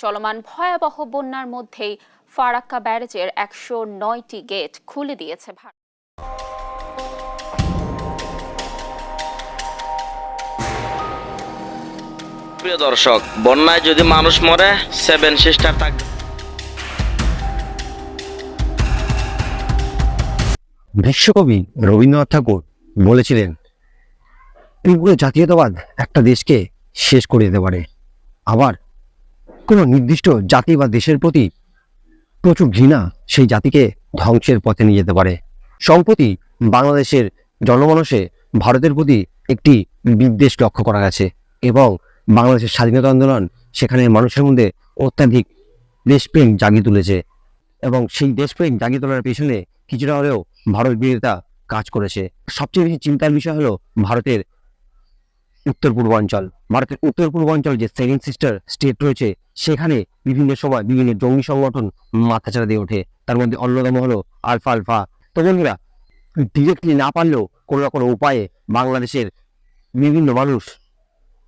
চলমান ভয়াবহ বন্যার মধ্যেই ফারাক্কা ব্যারেজের একশো নয়টি গেট খুলে দিয়েছে ভারত। প্রিয় দর্শক বন্যায় যদি মানুষ মরে সেভেন সিস্টার থাকবে। বিশ্বকবি রবীন্দ্রনাথ ঠাকুর বলেছিলেন তীব্র জাতীয়তাবাদ একটা দেশকে শেষ করে দিতে পারে। আবার কোনো নির্দিষ্ট জাতি বা দেশের প্রতি প্রচুর ঘৃণা সেই জাতিকে ধ্বংসের পথে নিয়ে যেতে পারে। সম্প্রতি বাংলাদেশের জনমানসে ভারতের প্রতি একটি বিদ্বেষ লক্ষ্য করা গেছে এবং বাংলাদেশের স্বাধীনতা আন্দোলন সেখানে মানুষের মধ্যে অত্যাধিক দেশপ্রেম জাগিয়ে তুলেছে এবং সেই দেশপ্রেম জাগিয়ে তোলার পেছনে কিছুটা হলেও ভারত বিরোধিতা কাজ করেছে। সবচেয়ে বেশি চিন্তার বিষয় হলো ভারতের উত্তর পূর্বাঞ্চল। ভারতের উত্তর পূর্বাঞ্চল যে সেভেন সিস্টার স্টেট রয়েছে, সেখানে বিভিন্ন সময় বিভিন্ন জঙ্গি সংগঠন মাথাচাড়া দিয়ে ওঠে। তার মধ্যে অন্যতম হলো আলফা আলফা। তো বন্ধুরা ডিরেক্টলি না পারলেও কোনো না কোনো উপায়ে বাংলাদেশের বিভিন্ন মানুষ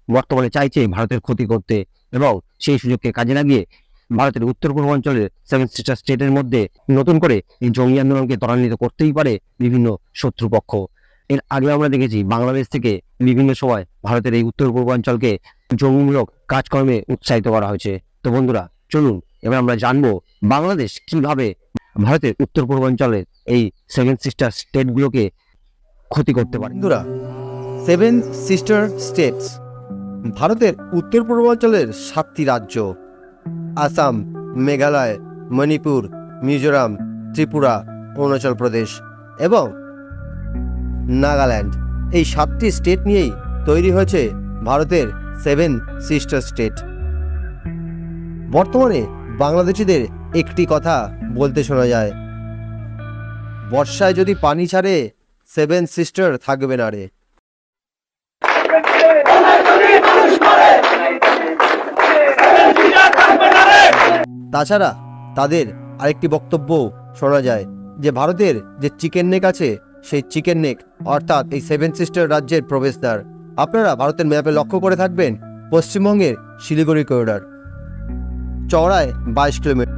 বর্তমানে চাইছে ভারতের ক্ষতি করতে এবং সেই সুযোগকে কাজে লাগিয়ে ভারতের উত্তর পূর্বাঞ্চলের সেভেন সিস্টার স্টেটের মধ্যে নতুন করে এই জঙ্গি আন্দোলনকে ত্বরান্বিত করতেই পারে বিভিন্ন শত্রুপক্ষ। এর আগে আমরা দেখেছি, বাংলাদেশ থেকে বিভিন্ন সময় ভারতের এই উত্তর পূর্বাঞ্চলকে জঙ্গিমূলক কাজকর্মে উৎসাহিত করা হয়েছে। তো বন্ধুরা, চলুন, এবার আমরা জানব বাংলাদেশ কীভাবে ভারতের উত্তর পূর্বাঞ্চলের এই সেভেন সিস্টার স্টেটগুলোকে ক্ষতি করতে পারে। বন্ধুরা সেভেন সিস্টার স্টেটস ভারতের উত্তর পূর্বাঞ্চলের সাতটি রাজ্য, আসাম, মেঘালয়, মণিপুর, মিজোরাম, ত্রিপুরা, অরুণাচল প্রদেশ এবং নাগাল্যান্ড। এই সাতটি স্টেট নিয়েই তৈরি হয়েছে ভারতের সেভেন সিস্টার স্টেট। বর্তমানে বাংলাদেশিদের একটি কথা বলতে শোনা যায়, বর্ষায় যদি পানি ছাড়ে, সেভেন সিস্টার থাকবে না রে। তাছাড়া তাদের আরেকটি বক্তব্য শোনা যায়, যে ভারতের যে চিকেন নেক আছে সেই চিকেন নেক, অর্থাৎ এই সেভেন সিস্টার রাজ্যের প্রবেশদ্বার। আপনারা ভারতের ম্যাপে লক্ষ্য করে থাকবেন পশ্চিমবঙ্গের শিলিগুড়ি করিডর চওড়ায় বাইশ কিলোমিটার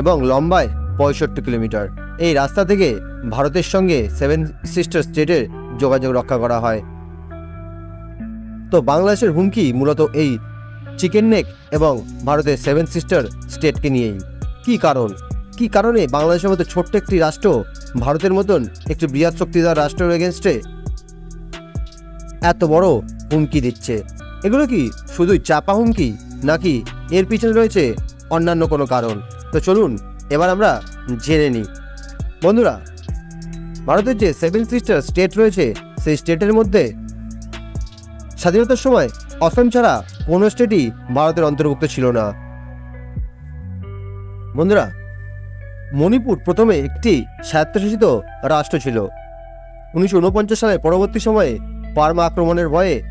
এবং লম্বায় পঁয়ষট্টি কিলোমিটার। এই রাস্তা থেকে ভারতের সঙ্গে সেভেন সিস্টার স্টেটের যোগাযোগ রক্ষা করা হয়। তো বাংলাদেশের হুমকি মূলত এই চিকেন নেক এবং ভারতের সেভেন সিস্টার স্টেটকে নিয়েই। কি কারণ? কি কারণে বাংলাদেশের মতো ছোট্ট একটি রাষ্ট্র ভারতের মতন একটি বৃহৎ শক্তিধর রাষ্ট্রের এগেনস্টে এত বড় হুমকি দিচ্ছে। এগুলো কি শুধুই চাপা হুমকি, নাকি এর পিছনে রয়েছে অন্যান্য কোনো কারণ? তো চলুন, এবার আমরা জেনে নিই। বন্ধুরা, ভারতের যে সেভেন সিস্টার স্টেট রয়েছে, সেই স্টেটের মধ্যে স্বাধীনতার সময় অসম ছাড়া কোনো স্টেটই ভারতের অন্তর্ভুক্ত ছিল না। বন্ধুরা মণিপুর প্রথমে একটি স্বায়ত্তশাসিত রাষ্ট্র ছিল। উনিশশো উনপঞ্চাশ সালে পরবর্তী সময়ে পার্মা আক্রমণের ভয়ে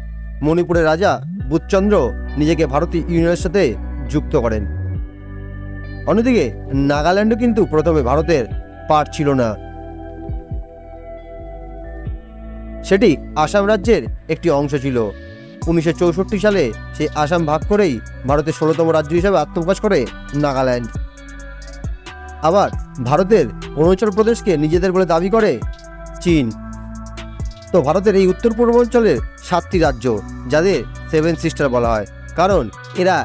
মণিপুরের রাজা বুধচন্দ্র নিজেকে ভারতীয় ইউনিয়নের সাথে যুক্ত করেন। অন্যদিকে নাগাল্যান্ডও কিন্তু প্রথমে ভারতের পার্ট ছিল না। সেটি আসাম রাজ্যের একটি অংশ ছিল। উনিশশো চৌষট্টি সালে সেই আসাম ভাগ করেই ভারতের ষোলোতম রাজ্য হিসেবে আত্মপ্রকাশ করে নাগাল্যান্ড। আবার ভারতের অরুণাচল প্রদেশকে নিজেদের বলে দাবি করে চীন। তো ভারতের এই উত্তর পূর্বাঞ্চলের সাতটি রাজ্য, যাদের সেভেন সিস্টার বলা হয়, কারণ এরা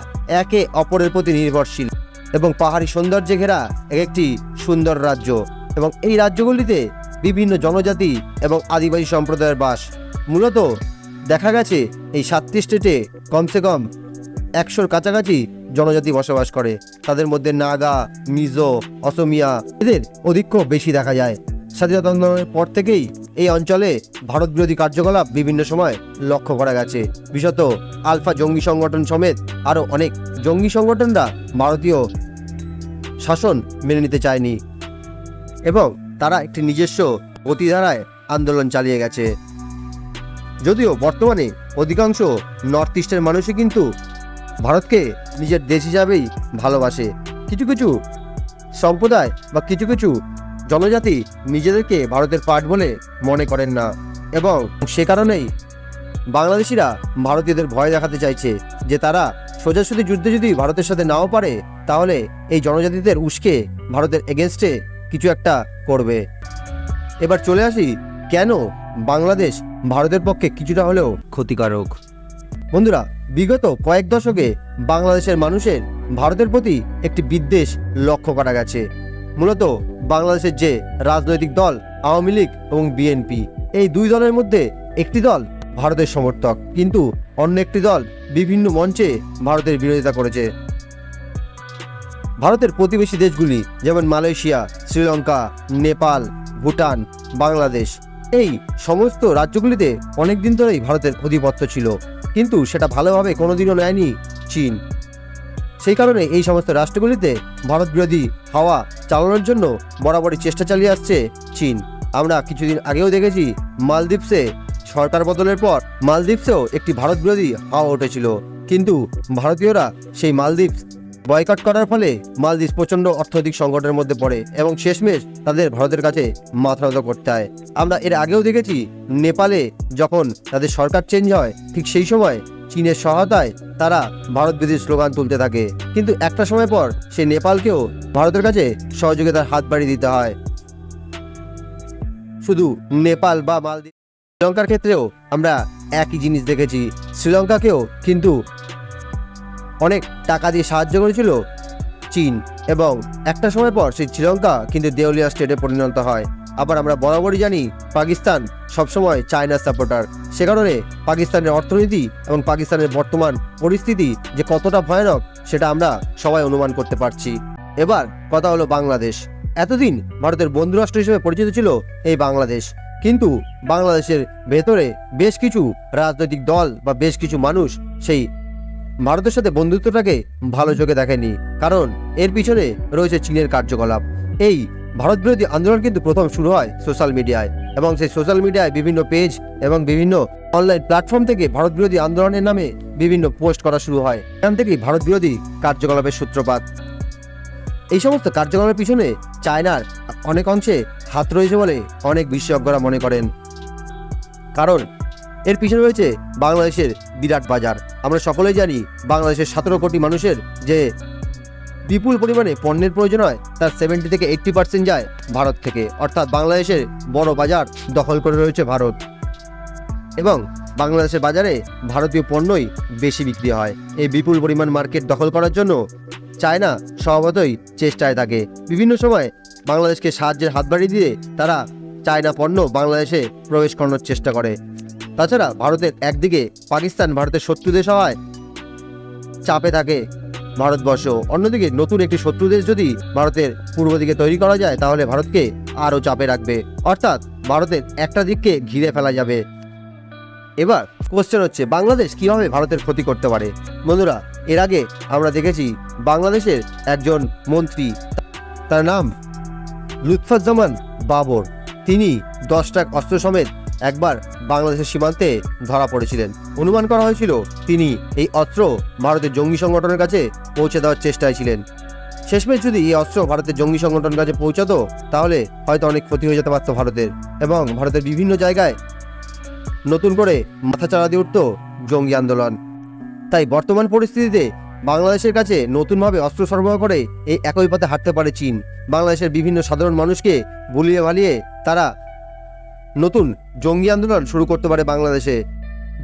একে অপরের প্রতি নির্ভরশীল এবং পাহাড়ি সৌন্দর্যে ঘেরা এক একটি সুন্দর রাজ্য এবং এই রাজ্যগুলিতে বিভিন্ন জনজাতি এবং আদিবাসী সম্প্রদায়ের বাস। মূলত দেখা গেছে এই সাতটি স্টেটে কমসে কম একশোর কাছাকাছি জনজাতি বসবাস করে। তাদের মধ্যে নাগা, মিজো, অসমিয়া এদের অধিক্য বেশি দেখা যায়। স্বাধীনতা আন্দোলনের পর থেকেই এই অঞ্চলে ভারত বিরোধী কার্যকলাপ বিভিন্ন সময় লক্ষ্য করা গেছে। বিশেষত আলফা জঙ্গি সংগঠন সমেত আরও অনেক জঙ্গি সংগঠনরা ভারতীয় শাসন মেনে নিতে চায়নি এবং তারা একটি নিজস্ব গতিধারায় আন্দোলন চালিয়ে গেছে। যদিও বর্তমানে অধিকাংশ নর্থ ইস্টের মানুষই কিন্তু ভারতকে নিজের দেশ হিসাবেই ভালোবাসে। কিছু কিছু সম্প্রদায় বা কিছু কিছু জনজাতি নিজেদেরকে ভারতের পার্ট বলে মনে করেন না এবং সে কারণেই বাংলাদেশিরা ভারতীয়দের ভয় দেখাতে চাইছে যে তারা সোজাসুজি যুদ্ধে যদি ভারতের সাথে নাও পারে, তাহলে এই জনজাতিদের উস্কে ভারতের এগেনস্টে কিছু একটা করবে। এবার চলে আসি, কেন বাংলাদেশ ভারতের পক্ষে কিছুটা হলেও ক্ষতিকারক? বন্ধুরা বিগত কয়েক দশকে বাংলাদেশের মানুষের, ভারতের প্রতি একটি বিদ্বেষ লক্ষ্য করা গেছে। মূলত বাংলাদেশের যে রাজনৈতিক দল, আওয়ামী লীগ এবং বিএনপি, এই দুই দলের মধ্যে একটি দল ভারতের সমর্থক। কিন্তু অন্য একটি দল বিভিন্ন মঞ্চে ভারতের বিরোধিতা করেছে। ভারতের প্রতিবেশী দেশগুলি যেমন মালয়েশিয়া, শ্রীলঙ্কা, নেপাল, ভুটান, বাংলাদেশ, এই সমস্ত রাজ্যগুলিতে অনেক দিন ধরেই ভারতের আধিপত্য ছিল। কিন্তু সেটা ভালোভাবে কোনোদিনও নেয়নি চীন। সেই কারণে এই সমস্ত রাষ্ট্রগুলিতে ভারত বিরোধী হাওয়া চালানোর জন্য বরাবরই চেষ্টা চালিয়ে আসছে চীন। আমরা কিছুদিন আগেও দেখেছি মালদ্বীপসে সরকার বদলের পর মালদ্বীপসেও একটি ভারত বিরোধী হাওয়া উঠেছিল। কিন্তু ভারতীয়রা সেই মালদ্বীপ বয়কট করার ফলে মালদ্বীপ প্রচণ্ড অর্থনৈতিক সংকটের মধ্যে পড়ে এবং শেষমেশ তাদের ভারতের কাছে মাথা নত করতে হয় আমরা এর আগেও দেখেছি, নেপালে যখন তাদের সরকার চেঞ্জ হয়, ঠিক সেই সময় চীনের সহায়তায় তারা ভারত বিরোধী স্লোগান তুলতে থাকে। কিন্তু একটা সময় পর সে নেপালকেও ভারতের কাছে সহযোগিতার হাত বাড়িয়ে দিতে হয়। শুধু নেপাল বা মালদ্বীপ, শ্রীলঙ্কার ক্ষেত্রেও আমরা একই জিনিস দেখেছি। শ্রীলঙ্কাকেও কিন্তু অনেক টাকা দিয়ে সাহায্য করেছিল চীন এবং একটা সময় পর সেই শ্রীলঙ্কা কিন্তু দেউলিয়া স্টেটে পরিণত হয়। আবার আমরা বরাবরই জানি পাকিস্তান সবসময় চায়নার সাপোর্টার সে কারণে পাকিস্তানের অর্থনীতি এবং পাকিস্তানের বর্তমান পরিস্থিতি যে কতটা ভয়ানক সেটা আমরা সবাই অনুমান করতে পারছি। এবার কথা হলো বাংলাদেশ। এতদিন ভারতের বন্ধুরাষ্ট্র হিসেবে পরিচিত ছিল এই বাংলাদেশ। কিন্তু বাংলাদেশের ভেতরে বেশ কিছু রাজনৈতিক দল বা বেশ কিছু মানুষ সেই ভারতের সাথে বন্ধুত্বটাকে ভালো চোখে দেখেনি, কারণ এর পিছনে রয়েছে চীনের কার্যকলাপ। এই ভারত বিরোধী আন্দোলন কিন্তু প্রথম শুরু হয় সোশ্যাল মিডিয়ায় এবং সেই সোশ্যাল মিডিয়ায় বিভিন্ন পেজ এবং বিভিন্ন অনলাইন প্ল্যাটফর্ম থেকে ভারত বিরোধী আন্দোলনের নামে বিভিন্ন পোস্ট করা শুরু হয়। এখান থেকেই ভারত বিরোধী কার্যকলাপের সূত্রপাত। এই সমস্ত কার্যকলাপের পিছনে চায়নার অনেক অংশে হাত রয়েছে বলে অনেক বিশেষজ্ঞরা মনে করেন। কারণ এর পিছনে রয়েছে বাংলাদেশের বিরাট বাজার। আমরা সকলেই জানি বাংলাদেশের সতেরো কোটি মানুষের যে বিপুল পরিমাণে পণ্যের প্রয়োজন হয়, তার সেভেন্টি থেকে এইট্টি পার্সেন্ট যায় ভারত থেকে। অর্থাৎ বাংলাদেশের বড় বাজার দখল করে রয়েছে ভারত। এবং বাংলাদেশের বাজারে ভারতীয় পণ্যই বেশি বিক্রি হয়। এই বিপুল পরিমাণ মার্কেট দখল করার জন্য চায়না স্বভাবতই চেষ্টায় থাকে। বিভিন্ন সময় বাংলাদেশকে সাহায্যের হাত বাড়িয়ে দিয়ে তারা চায়না পণ্য বাংলাদেশে প্রবেশ করানোর চেষ্টা করে। তাছাড়া ভারতের একদিকে পাকিস্তান ভারতের শত্রু দেশ হওয়ায় চাপে থাকে ভারতবর্ষ, অন্যদিকে নতুন একটি শত্রু দেশ যদি ভারতের পূর্ব দিকে তৈরি করা যায়, তাহলে ভারতকে আরও চাপে রাখবে। অর্থাৎ ভারতের একটা দিককে ঘিরে ফেলা যাবে। এবার কোশ্চেন হচ্ছে, বাংলাদেশ কীভাবে ভারতের ক্ষতি করতে পারে? বন্ধুরা, এর আগে আমরা দেখেছি বাংলাদেশের একজন মন্ত্রী, তার নাম লুৎফাজ্জামান বাবর। তিনি দশ ট্রাক অস্ত্র সমেত একবার বাংলাদেশের সীমান্তে ধরা পড়েছিলেন। অনুমান করা হয়েছিল তিনি এই অস্ত্র ভারতের জঙ্গি সংগঠনের কাছে পৌঁছে দেওয়ার চেষ্টায় ছিলেন। শেষমেশ যদি এই অস্ত্র ভারতের জঙ্গি সংগঠনের কাছে পৌঁছাতো, তাহলে হয়তো অনেক ক্ষতি হয়ে যেতে পারত ভারতের এবং ভারতের বিভিন্ন জায়গায় নতুন করে মাথাচাড়া দিয়ে উঠত জঙ্গি আন্দোলন। তাই বর্তমান পরিস্থিতিতে বাংলাদেশের কাছে নতুনভাবে অস্ত্র সরবরাহ করে এই একই পথে হাঁটতে পারে চীন। বাংলাদেশের বিভিন্ন সাধারণ মানুষকে ভুলিয়ে ভালিয়ে তারা নতুন জঙ্গি আন্দোলন শুরু করতে পারে বাংলাদেশে।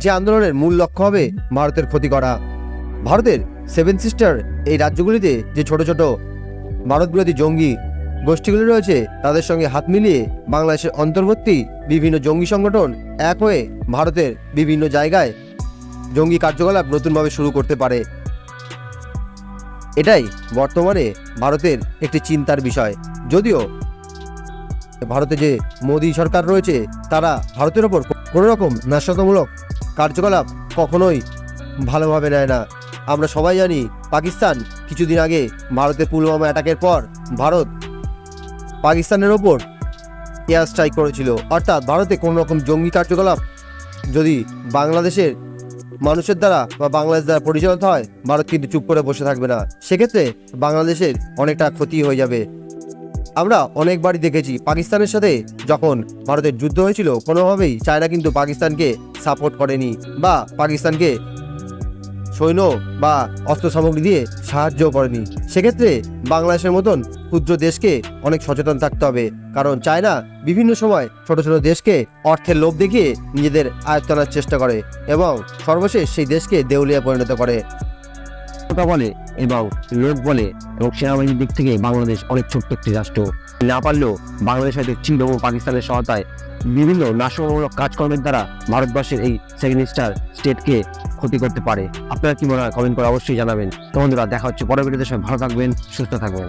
যে আন্দোলনের মূল লক্ষ্য হবে ভারতের ক্ষতি করা। ভারতের সেভেন সিস্টার এই রাজ্যগুলিতে যে ছোট ছোট ভারত বিরোধী জঙ্গি গোষ্ঠীগুলি রয়েছে, তাদের সঙ্গে হাত মিলিয়ে বাংলাদেশের অন্তর্বর্তী বিভিন্ন জঙ্গি সংগঠন এক হয়ে ভারতের বিভিন্ন জায়গায় জঙ্গি কার্যকলাপ নতুনভাবে শুরু করতে পারে। এটাই বর্তমানে ভারতের একটি চিন্তার বিষয়। যদিও ভারতে যে মোদী সরকার রয়েছে, তারা ভারতের ওপর কোনো রকম নাশকতামূলক কার্যকলাপ কখনোই ভালোভাবে নেয় না। আমরা সবাই জানি পাকিস্তান কিছুদিন আগে ভারতের পুলওয়ামা অ্যাটাকের পর ভারত পাকিস্তানের ওপর এয়ার স্ট্রাইক করেছিল। অর্থাৎ ভারতে কোনো রকম জঙ্গি কার্যকলাপ যদি বাংলাদেশের মানুষের দ্বারা বা বাংলাদেশ দ্বারা পরিচালিত হয়, ভারত কিন্তু চুপ করে বসে থাকবে না। সেক্ষেত্রে বাংলাদেশের অনেকটা ক্ষতি হয়ে যাবে। আমরা অনেকবারই দেখেছি পাকিস্তানের সাথে যখন ভারতের যুদ্ধ হয়েছিল, কোনোভাবেই চায়না কিন্তু পাকিস্তানকে সাপোর্ট করেনি বা পাকিস্তানকে সৈন্য বা অস্ত্র সামগ্রী দিয়ে সাহায্য করেনি। সেক্ষেত্রে বাংলাদেশের মতন ক্ষুদ্র দেশকে অনেক সচেতন থাকতে হবে, কারণ চায়না বিভিন্ন সময় ছোট ছোট দেশকে অর্থের লোভ দেখিয়ে নিজেদের আয়ত্ত আনার চেষ্টা করে এবং সর্বশেষ সেই দেশকে দেউলিয়া পরিণত করে। কথা বলে এবং লোক বলে এবং সেনাবাহিনীর দিক থেকে বাংলাদেশ অনেক ছোট্ট একটি রাষ্ট্র। না পারলেও বাংলাদেশ হয়তো চীন এবং পাকিস্তানের সহায়তায় বিভিন্ন নাশকমূলক কাজকর্মের দ্বারা ভারতবর্ষের এই সেকেন্ড স্টার স্টেটকে ক্ষতি করতে পারে। আপনারা কি মনে হয়? কমেন্ট করে অবশ্যই জানাবেন। তো বন্ধুরা, দেখা হচ্ছে পরের ভিডিওতে। সবাই ভালো থাকবেন, সুস্থ থাকবেন।